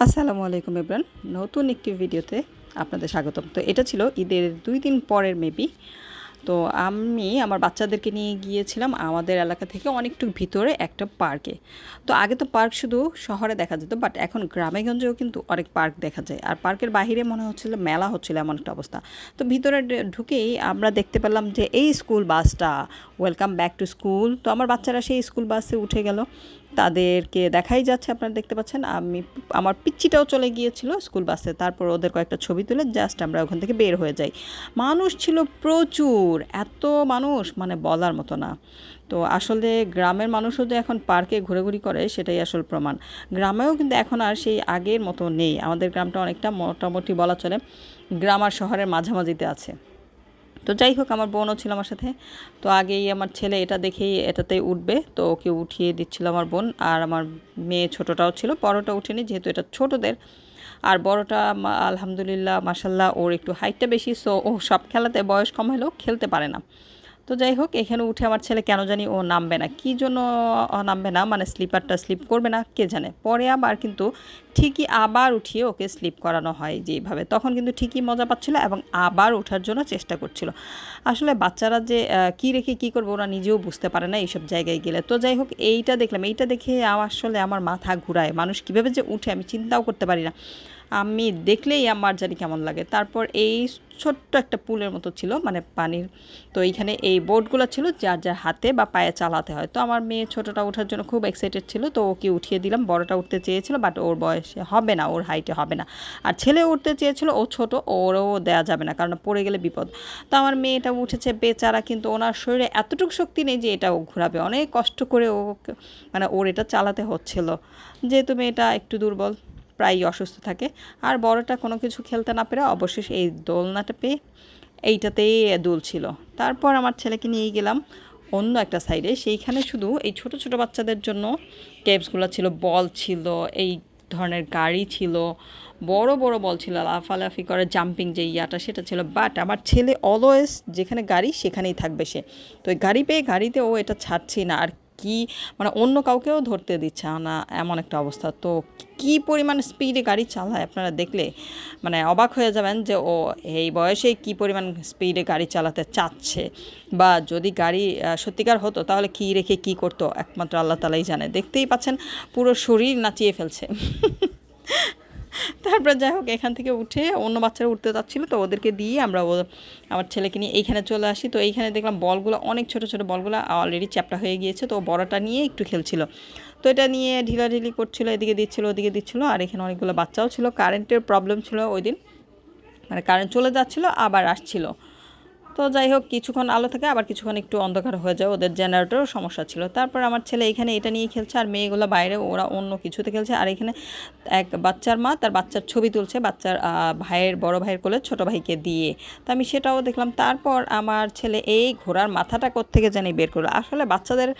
আসসালামু আলাইকুম ইবরান নতুন একটি ভিডিওতে আপনাদের স্বাগতম। তো এটা ছিল ঈদের দুই দিন পরের মেবি। তো আমি আমার বাচ্চাদেরকে নিয়ে গিয়েছিলাম আমাদের এলাকা থেকে অনেকটু ভিতরে একটা পার্কে। তো আগে তো পার্ক শুধু শহরে দেখা যেত, বাট এখন গ্রামেগঞ্জেও কিন্তু অনেক পার্ক দেখা যায়। আর পার্কের বাইরে মনে হচ্ছিল মেলা হচ্ছিল এমন একটা অবস্থা। তো ভিতরে ঢুকেই আমরা দেখতে পেলাম যে এই স্কুল বাসটা ওয়েলকাম ব্যাক টু স্কুল তো আমার বাচ্চারা সেই স্কুল বাসে উঠে গেল। তাদেরকে দেখাই যাচ্ছে, আপনারা দেখতে পাচ্ছেন। আমি, আমার পিচ্চিটাও চলে গিয়েছিল স্কুল বাসে। তারপর ওদের কয়েকটা ছবি তুলে জাস্ট আমরা ওখান থেকে বের হয়ে যাই। মানুষ ছিল প্রচুর। এত মানুষ মানে বলার মতো না। তো আসলে গ্রামের মানুষও যে এখন পার্কে ঘোরাঘুরি করে, সেটাই আসল প্রমাণ। গ্রামেও কিন্তু এখন আর সেই আগের মতো নেই। আমাদের গ্রামটা অনেকটা মোটামুটি বলা চলে, গ্রাম আর শহরের মাঝামাঝিতে আছে। তো যাই হোক, আমার বোনও ছিল আমার সাথে। তো আগেই আমার ছেলে এটা দেখেই এটাতেই উঠবে। তো ওকে উঠিয়ে দিচ্ছিল আমার বোন। আর আমার মেয়ে ছোটোটাও ছিল। বড়টা উঠেনি, যেহেতু এটা ছোটোদের। আর বড়টা আলহামদুলিল্লাহ মাসাল্লাহ ওর একটু হাইটটা বেশি সো ও সব খেলাতে বয়স কম হলেও খেলতে পারে না। তো যাই হোক, এখানে উঠে আমার ছেলে কেন জানি ও নামবে না। কী জন্য নামবে না? মানে স্লিপারটা স্লিপ করবে না? কে জানে? পরে আবার কিন্তু ঠিকই আবার উঠিয়ে ওকে স্লিপ করানো হয় যেভাবে। তখন কিন্তু ঠিকই মজা পাচ্ছিল এবং আবার ওঠার জন্য চেষ্টা করছিল। আসলে বাচ্চারা যে কী রেখে কী করবে ওরা নিজেও বুঝতে পারে না এইসব জায়গায় গেলে। তো যাই হোক, এইটা দেখলাম। এইটা দেখে আসলে আমার মাথা ঘুরায়। মানুষ কীভাবে যে উঠে আমি চিন্তাও করতে পারি না। আমি দেখলেই আমার জানি কেমন লাগে। তারপর এই ছোট্ট একটা পুলের মতো ছিল মানে পানির। তো এইখানে এই বোটগুলো ছিল যার যার হাতে বা পায়ে চালাতে হয়। তো আমার মেয়ে ছোটোটা ওঠার জন্য খুব এক্সাইটেড ছিল, তো ওকে উঠিয়ে দিলাম। বড়টা উঠতে চেয়েছিল বাট ওর বয়সে হবে না, ওর হাইটে হবে না। আর ছেলে উঠতে চেয়েছিল, ও ছোট, ওরও দেওয়া যাবে না, কারণ পড়ে গেলে বিপদ। তো আমার মেয়েটা উঠেছে বেচারা, কিন্তু ওনার শরীরে এতটুকু শক্তি নেই যে এটা ও ঘোরাবে। অনেক কষ্ট করে ও মানে ওর এটা চালাতে হচ্ছিল। যেহেতু মেয়েটা একটু দুর্বল। প্রায়ই অসুস্থ থাকে। আর বড়টা কোনো কিছু খেলতে না পেরে অবশেষে এই দোলনাটা পেয়ে এইটাতেই দুলছিল তারপর আমার ছেলেকে নিয়ে গেলাম অন্য একটা সাইডে সেইখানে শুধু এই ছোট ছোট বাচ্চাদের জন্য গেমসগুলো ছিল বল ছিল, এই ধরনের গাড়ি ছিল, বড় বড় বল ছিল, লাফালাফি করে জাম্পিং যে ইয়াটা সেটা ছিল। বাট আমার ছেলে অলওয়েজ যেখানে গাড়ি সেখানেই থাকবে সে। তো গাড়ি পেয়ে গাড়িতে ও এটা ছাড়ছেই না। আর কি মানে অন্য কাউকেও ধরতে দিচ্ছে না, এমন একটা অবস্থা। তো কি পরিমাণ স্পিডে গাড়ি চালায় আপনারা দেখলে? মানে অবাক হয়ে যাবেন যে, ও এই বয়সে কি পরিমাণ স্পিডে গাড়ি চালাতে চাচ্ছে? বা যদি গাড়ি সত্যিকার হতো, তাহলে কি রেখে কি করতো? একমাত্র আল্লাহ তালাই জানে। দেখতেই পাচ্ছেন পুরো শরীর নাচিয়ে ফেলছে। তারপর যাই হোক, এখান থেকে উঠে অন্য বাচ্চারা উঠতে যাচ্ছিল তো ওদেরকে দিয়ে আমরা ও আমার ছেলেকে নিয়ে এইখানে চলে আসি। তো এইখানে দেখলাম বলগুলো, অনেক ছোট ছোট বলগুলো অলরেডি চ্যাপটা হয়ে গিয়েছে, তো বড়টা নিয়ে একটু খেলছিল। তো এটা নিয়ে ঢিলাঢিলি করছিল, এদিকে দিচ্ছিল, ওদিকে দিচ্ছিল, আর এখানে অনেকগুলো বাচ্চাও ছিল। কারেন্টের প্রবলেম ছিল ওই দিন মানে কারেন্ট চলে যাচ্ছিল, আবার আসছিল। তো যাই হোক, কিছুক্ষণ আলো থাকে, আবার কিছুক্ষণ একটু অন্ধকার হয়ে যায়, ওদের জেনারেটরও সমস্যা ছিল। তারপর আমার ছেলে এখানে এটা নিয়ে খেলছে, আর মেয়েগুলো বাইরে, ওরা অন্য কিছুতে খেলছে। আর এখানে এক বাচ্চার মা, তার বাচ্চার ছবি তুলছে, বাচ্চার ভাইয়ের, বড় ভাইয়ের কোলে ছোট ভাইকে দিয়ে। তো আমি সেটাও দেখলাম। তারপর আমার ছেলে এই ঘোড়ার মাথাটা কোত্থেকে জানি বের করল। আসলে বাচ্চাদের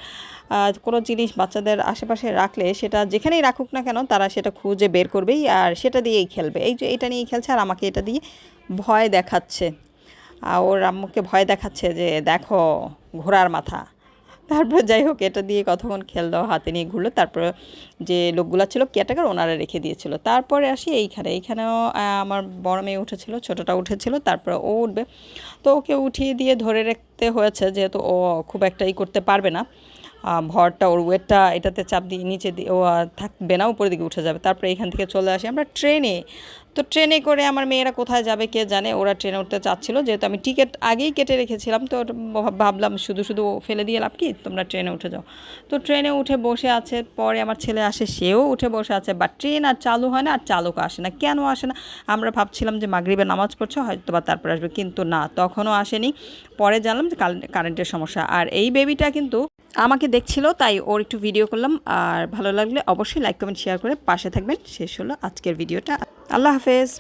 কোনো জিনিস বাচ্চাদের আশেপাশে রাখলে সেটা যেখানেই রাখুক না কেন, তারা সেটা খুঁজে বের করবেই, আর সেটা দিয়েই খেলবে। এই যে এটা নিয়ে খেলছে, আর আমাকে এটা দিয়ে ভয় দেখাচ্ছে। ওর আম্মুকে ভয় দেখাচ্ছে যে, দেখো, ঘোড়ার মাথা। তারপর যাই হোক, এটা দিয়ে কতক্ষণ খেল খেললো হাতে নিয়ে ঘুরলো। তারপরে যে লোকগুলো ছিল কেটাকার ওনারা রেখে দিয়েছিল। তারপরে আসি এইখানে। এইখানেও আমার বড় মেয়ে উঠেছিল, ছোটোটা উঠেছিল। তারপরে ও উঠবে। তো ওকে উঠিয়ে দিয়ে ধরে রাখতে হয়েছে, যেহেতু ও খুব একটা ই করতে পারবে না। ভরটা, ওর ওয়েটটা এটাতে চাপ দিয়ে নিচে দিয়ে ও থাকবে না, উপরের দিকে উঠে যাবে। তারপরে এখান থেকে চলে আসি। আমরা ট্রেনে তো ট্রেনে করে আমার মেয়েরা কোথায় যাবে কে জানে? ওরা ট্রেনে উঠতে চাচ্ছিলো, যেহেতু আমি টিকিট আগেই কেটে রেখেছিলাম, তো ভাবলাম শুধু শুধু ফেলে দিয়ে লাভ কি? তোমরা ট্রেনে উঠে যাও। তো ট্রেনে উঠে বসে আছে, পরে আমার ছেলে আসে, সেও উঠে বসে আছে বাট ট্রেন আর চালু হয় না, আর চালক আসে না, কেন আসে না? আমরা ভাবছিলাম যে মাগরিবের নামাজ পড়ছে হয়তো বা তারপর আসবে, কিন্তু না, তখনও আসেনি। পরে জানলাম যে কারেন্ট- কারেন্টের সমস্যা, আর এই বেবিটা কিন্তু আমাকে দেখছিল, তাই ওর একটু ভিডিও করলাম, আর ভালো লাগলে অবশ্যই লাইক, কমেন্ট, শেয়ার করে পাশে থাকবেন। শেষ হলো আজকের ভিডিওটা। আল্লাহ হাফেজ।